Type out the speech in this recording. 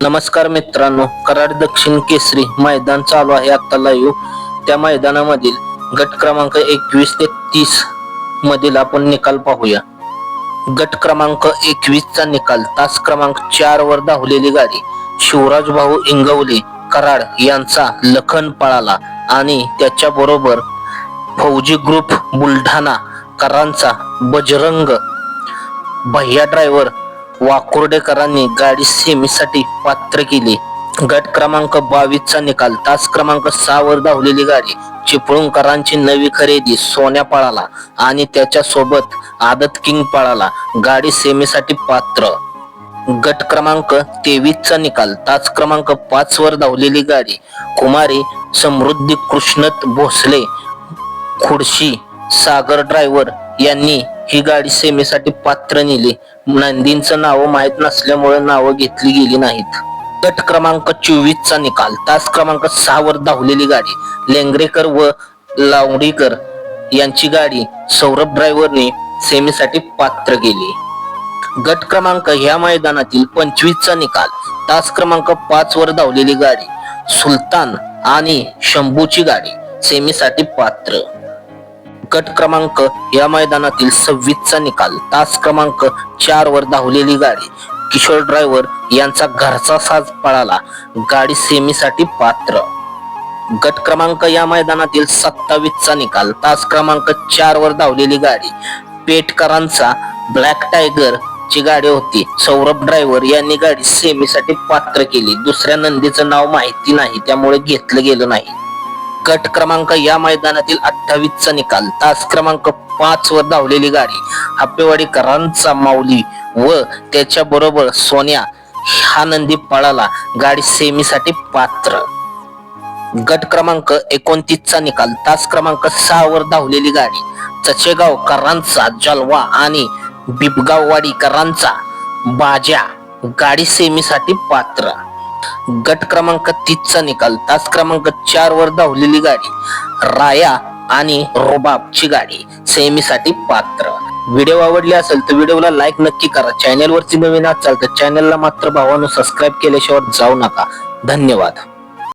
नमस्कार मित्रांनो कराड दक्षिण केसरी मैदान चालू आहे आता लाईव्ह त्या मैदानामधील गट क्रमांक एकवीस ते तीस मधील आपण निकाल पाहूया. गट क्रमांक एकवीस चा निकाल तास क्रमांक चार वर धावलेली गाडी शिवराज भाऊ इंगवले कराड यांचा लखन पळाला आणि त्याच्या बरोबर फौजी ग्रुप बुलढाणा करांचा बजरंग भैया ड्रायव्हर वाकुर्डेकरांनी गाडी सेमीसाठी पात्र केली. गट क्रमांक बावीस चा निकाल. तास क्रमांक सहा वर धावलेली गाडी चिपळूणकरांची नवी खरेदी सोन्या पळाला आणि त्याच्या सोबत आदत किंग पळाला. गाडी सेमीसाठी पात्र. गट क्रमांक तेवीस चा निकाल. तास क्रमांक पाच वर धावलेली गाडी कुमारी समृद्धी कृष्णत भोसले खुडशी सागर ड्रायव्हर यांनी ही गाडी सेमीसाठी पात्र नेली. नंदींचं नाव माहीत नसल्यामुळे नावं घेतली गेली नाहीत. गट क्रमांक चोवीस चा निकाल. तास क्रमांक सहा वर धावलेली गाडी लेंगरेकर व लावडीकर यांची गाडी सौरभ ड्रायव्हरने सेमीसाठी पात्र केली. गट क्रमांक ह्या मैदानातील पंचवीस चा निकाल. तास क्रमांक पाच वर धावलेली गाडी सुलतान आणि शंभूची गाडी सेमीसाठी पात्र. गट क्रमांक या मैदानातील सव्वीसचा निकाल. तास क्रमांक चार वर धावलेली गाडी किशोर ड्रायव्हर यांचा घरचा साज पळाला. गाडी सेमीसाठी पात्र. गट क्रमांक या मैदानातील सत्तावीसचा निकाल. तास क्रमांक चार वर धावलेली गाडी पेटकरांचा ब्लॅक टायगर ची गाडी होती. सौरभ ड्रायव्हर यांनी गाडी सेमीसाठी पात्र केली. दुसऱ्या नंदीचं नाव माहिती नाही त्यामुळे घेतलं गेलं नाही. गट क्रमांक या मैदानातील अठ्ठावीस चा निकाल. तास क्रमांक पाच वर धावलेली गाडी हप्पेवाडीकरांचा माऊली व त्याच्या बरोबर सोन्या हा नंदी पळाला. गाडी सेमीसाठी पात्र. गट क्रमांक एकोणतीसचा निकाल. तास क्रमांक सहा वर धावलेली गाडी चचेगाव करांचा जलवा आणि बिबगाववाडीकरांचा बाजा गाडी सेमीसाठी पात्र. गट क्रमांक तीस चा निकाल. तास क्रमांक चार वर धावलेली गाडी राया आणि रोबाबची गाडी सेमीसाठी पात्र. व्हिडिओ आवडले असेल तर व्हिडिओला लाईक नक्की करा. चॅनेलवरती नवीन असाल तर चॅनेलला मात्र भावानं सबस्क्राईब केल्याशिवाय जाऊ नका. धन्यवाद.